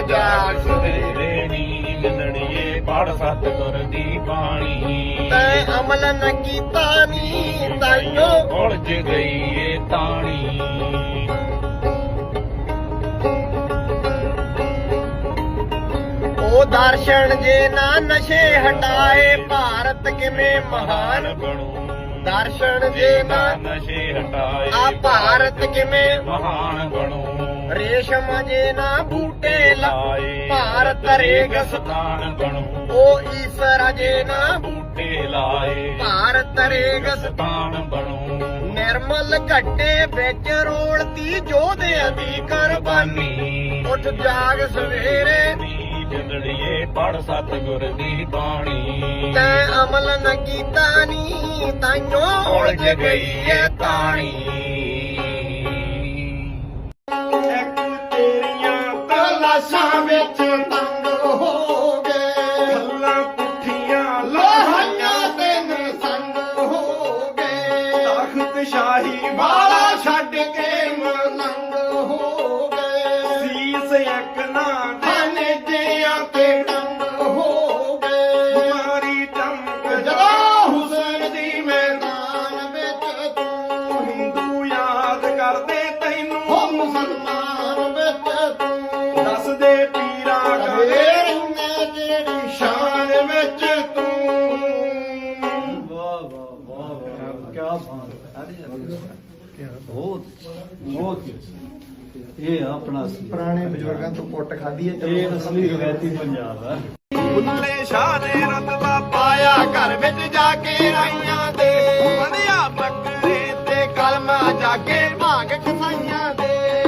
ਜਾਗ ਸਵੇਰੇ ਨੀਂਦ ਨੜੀਏ ਪੜ ਸਤਿਗੁਰ ਦੀ ਬਾਣੀ। ਤੈ ਅਮਲ ਨ ਕੀਤਾ ਨੀ ਤਾਈਓ ਉਲਝ ਗਈ ਏ ਤਾਣੀ। ਉਹ ਦਰਸ਼ਨ ਜੇ ਨਾ ਨਸ਼ੇ ਹਟਾਏ ਭਾਰਤ ਕਿਵੇਂ ਮਹਾਨ? ਬਣੂ? ਦਰਸ਼ਨ ਜੇ ਨਾ ਨਸ਼ੇ ਹਟਾਏ ਆ ਭਾਰਤ ਕਿਵੇਂ ਮਹਾਨ ਬਣੂ? ਰੇਸ਼ਮ ਜੇ ਨਾ ਬੂਟੇ ਲਾਏ ਭਾਰਤ ਰੇਗਸਤਾਨ ਸਤਾਨ ਬਣੂ। ਉਹ ਈਸ਼ਰ ਜੇ ਨਾ ਬੂਟੇ ਲਾਏ ਭਾਰਤ ਰੇਗਸਤਾਨ ਸਤਾਨ ਬਣੂ। ਨਿਰਮਲ ਘੱਟੇ ਵਿੱਚ ਰੋਲਤੀ ਜੋਧਿਆਂ ਦੀ ਕੁਰਬਾਨੀ। ਉੱਠ ਜਾਗ ਸਵੇਰੇ। ਨੀਂਦ ਨੜੀਏ ਪੜ ਸਤਿਗੁਰ ਦੀ ਬਾਣੀ। ਤੈ ਅਮਲ ਨ ਕੀਤਾ ਨੀ ਤਾਈਓ ਉਲਝ ਗਈ ਏ ਤਾਣੀ। ਇੱਕ ਤੇਰੀਆਂ ਤਲਾਸ਼ਾਂ ਵਿੱਚ ਸਨਮਾਨ ਵਿੱਚ ਤੂੰ ਦੱਸਦੇ ਪੀਰਾਂ ਕਰੇ ਰਹਿੰਦੇ ਜਿਹੜੀ ਸ਼ਾਨ ਵਿੱਚ ਤੂੰ। ਵਾਹ ਵਾਹ ਵਾਹ ਵਾਹ ਕੀ ਬਾਤ ਹੈ। ਬਹੁਤ ਬਹੁਤ ਇਹ ਆਪਣਾ ਪੁਰਾਣੇ ਬਜ਼ੁਰਗਾਂ ਤੋਂ ਪੁੱਟ ਖਾਦੀ ਹੈ ਇਹ ਅਸਲੀ ਰਵਾਇਤੀ ਪੰਜਾਬ ਆ ਬੁੱਲੇ ਸ਼ਾਹ ਨੇ ਰਤਬਾ ਪਾਇਆ ਘਰ ਵਿੱਚ ਜਾ ਕੇ ਰਾਈਆਂ ਦੇ। ਬਣਿਆ ਬੱਕਰੇ ਤੇ ਕਲਮਾ ਜਾਗੇ ਭਾਗ ਕਸਾਈਆਂ ਦੇ।